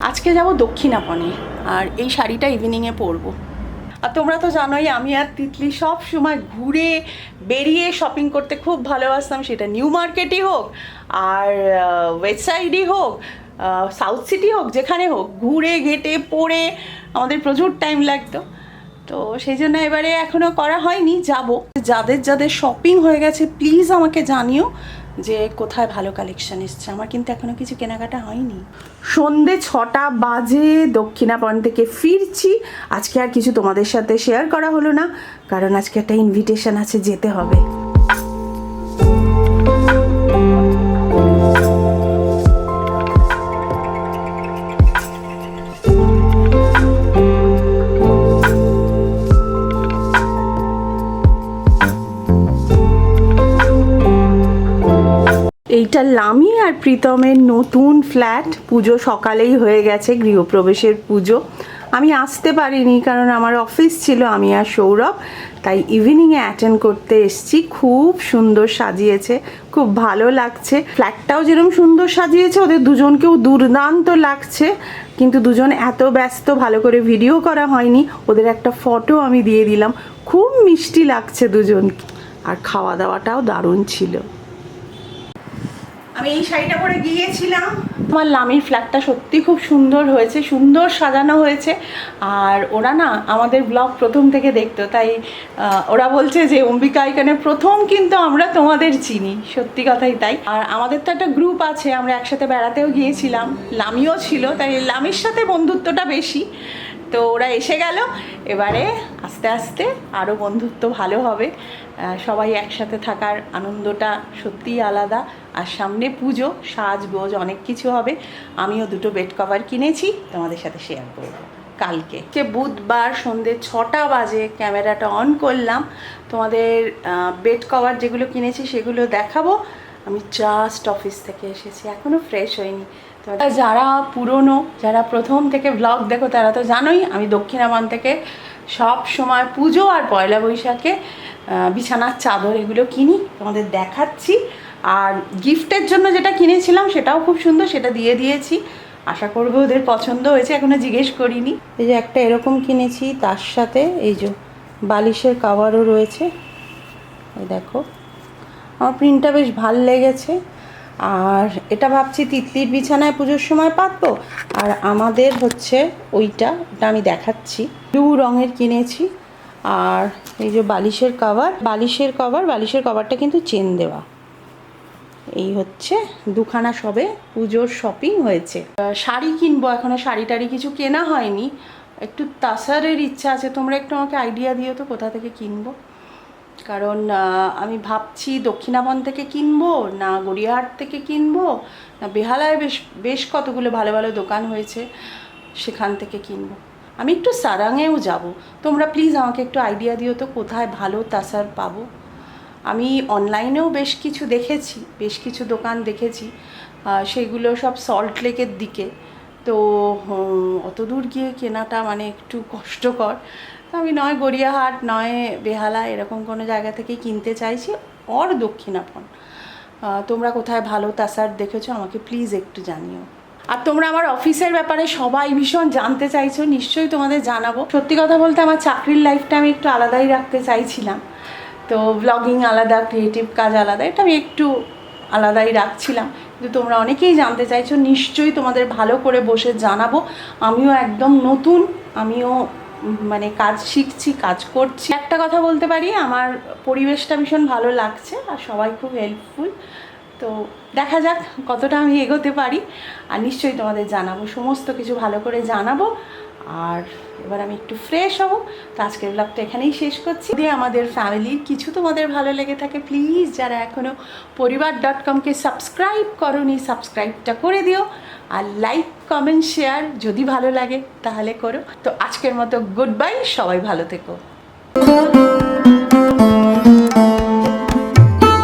আজকে যাব দক্ষিণাপনে, আর এই শাড়িটা ইভিনিংয়ে পরবো। আর তোমরা তো জানোই, আমি আর তিতলি সব সময় ঘুরে বেরিয়ে শপিং করতে খুব ভালোবাসতাম। সেটা নিউ মার্কেটই হোক, আর ওয়েস্ট সাইডই হোক সাউথ সিটি হোক, যেখানে হোক, ঘুরে, ঘেটে, পড়ে আমাদের প্রচুর টাইম লাগতো। তো সেই জন্য এবারে এখনও করা হয়নি, যাব। যাদের যাদের শপিং হয়ে গেছে প্লিজ আমাকে জানিও। যে কোথায় ভালো কালেকশন এসছে। আমার কিন্তু এখনও কিছু কেনাকাটা হয়নি। সন্ধে ছটা বাজে দক্ষিণাপন থেকে ফিরছি। আজকে আর কিছু তোমাদের সাথে শেয়ার করা হলো না, কারণ আজকে একটা ইনভিটেশন আছে, যেতে হবে। এইটা লামি আর প্রীতমের নতুন ফ্ল্যাট। পুজো সকালেই হয়ে গেছে, গৃহপ্রবেশের পুজো। আমি আসতে পারিনি কারণ আমার অফিস ছিল, আমি আর সৌরভ। তাই ইভিনিংয়ে অ্যাটেন্ড করতে এসছি। খুব সুন্দর সাজিয়েছে, খুব ভালো লাগছে। ফ্ল্যাটটাও যেরকম সুন্দর সাজিয়েছে, ওদের দুজনকেও দুর্দান্ত লাগছে। কিন্তু দুজন এত ব্যস্ত, ভালো করে ভিডিও করা হয়নি। ওদের একটা ফটো আমি দিয়ে দিলাম। খুব মিষ্টি লাগছে দুজনকে। আর খাওয়া দাওয়াটাও দারুণ ছিল। আমি এই শাড়িটা পরে গিয়েছিলাম। আমার লামির ফ্ল্যাটটা সত্যি খুব সুন্দর হয়েছে, সুন্দর সাজানো হয়েছে। আর ওরা না আমাদের ব্লগ প্রথম থেকে দেখতো, তাই ওরা বলছে যে, অম্বিকা এখানে প্রথম কিন্তু আমরা তোমাদের চিনি, সত্যি কথাই তাই। আর আমাদের তো একটা গ্রুপ আছে, আমরা একসাথে বেড়াতেও গিয়েছিলাম। লামিও ছিল, তাই লামির সাথে বন্ধুত্বটা বেশি। তো ওরা এসে গেল, এবারে আস্তে আস্তে আরও বন্ধুত্ব ভালো হবে। সবাই একসাথে থাকার আনন্দটা সত্যিই আলাদা। আর সামনে পুজো, সাজগোজ অনেক কিছু হবে। আমিও দুটো বেড কভার কিনেছি, তোমাদের সাথে শেয়ার করব। কালকে। যে বুধবার সন্ধ্যে ছটা বাজে ক্যামেরাটা অন করলাম। তোমাদের বেড কভার যেগুলো কিনেছি সেগুলো দেখাবো। আমি জাস্ট অফিস থেকে এসেছি এখনও ফ্রেশ হইনি। যারা পুরনো, যারা প্রথম থেকে ব্লগ দেখো, তারা তো জানোই, আমি দক্ষিণাবান থেকে সব সময় পুজো আর পয়লা বৈশাখে বিছানার চাদর এগুলো কিনি, তোমাদের দেখাচ্ছি। আর গিফটের জন্য যেটা কিনেছিলাম সেটাও খুব সুন্দর, সেটা দিয়ে দিয়েছি। আশা করব ওদের পছন্দ হয়েছে, এখনও জিজ্ঞেস করিনি। এই যে একটা এরকম কিনেছি, তার সাথে এই যে বালিশের কাভারও রয়েছে। এই দেখো, আমার প্রিন্টটা বেশ ভালো লেগেছে। আর এটা ভাবছি তিতলির বিছানায় পুজোর সময় পাতবো। আর আমাদের হচ্ছে ওইটা, ওটা আমি দেখাচ্ছি। ব্লু রঙের কিনেছি। আর এই যে বালিশের কভার বালিশের কভার বালিশের কভারটা কিন্তু চেন দেওয়া। এই হচ্ছে দুখানা সবে পুজোর শপিং হয়েছে। শাড়ি কিনবো এখনও, শাড়ি টাড়ি কিছু কেনা হয়নি। একটু তাসারের ইচ্ছা আছে, তোমরা একটু আমাকে আইডিয়া দিও তো কোথা থেকে কিনবো। কারণ আমি ভাবছি দক্ষিণাবন থেকে কিনবো, না গড়িয়াহাট থেকে কিনবো, না বেহালায় বেশ বেশ কতগুলো ভালো ভালো দোকান হয়েছে, সেখান থেকে কিনবো। আমি একটু সারাঙেও যাব। তোমরা প্লিজ আমাকে একটু আইডিয়া দিও তো কোথায় ভালো তাসার পাবো। আমি অনলাইনেও বেশ কিছু দেখেছি, বেশ কিছু দোকান দেখেছি। সেগুলো সব সল্ট লেকের দিকে। তো অত দূর গিয়ে কেনাটা মানে একটু কষ্টকর। আমি নয় গড়িয়াহাট, নয় বেহালা এরকম কোনো জায়গা থেকে কিনতে চাইছি অর দক্ষিণাপন। তোমরা কোথায় ভালো তাসার দেখেছ আমাকে প্লিজ একটু জানিও। আর তোমরা আমার অফিসের ব্যাপারে সবাই ভীষণ জানতে চাইছো, নিশ্চয়ই তোমাদের জানাব। সত্যি কথা বলতে আমার চাকরির লাইফটা আমি একটু আলাদাই রাখতে চাইছিলাম। তো ব্লগিং আলাদা ক্রিয়েটিভ কাজ আলাদা, এটা আমি একটু আলাদাই রাখছিলাম। কিন্তু তোমরা অনেকেই জানতে চাইছো, নিশ্চয়ই তোমাদের ভালো করে বসে জানাব। আমিও একদম নতুন, আমিও মানে কাজ শিখছি, কাজ করছি। একটা কথা বলতে পারি, আমার পরিবেশটা ভীষণ ভালো লাগছে আর সবাই খুব হেল্পফুল তো দেখা যাক কতটা আমি এগোতে পারি। আর নিশ্চয়ই তোমাদের জানাব, সমস্ত কিছু ভালো করে জানাব। আর এবার আমি একটু ফ্রেশ হব। তো আজকের ব্লগটা এখানেই শেষ করছি। যদি আমাদের ফ্যামিলির কিছু তোমাদের ভালো লেগে থাকে প্লিজ যারা এখনও পরিবার ডট কমকে সাবস্ক্রাইব করনি সাবস্ক্রাইবটা করে দিও। আর লাইক কমেন্ট শেয়ার যদি ভালো লাগে তাহলে করো। তো আজকের মতো গুড বাই সবাই ভালো থেকো।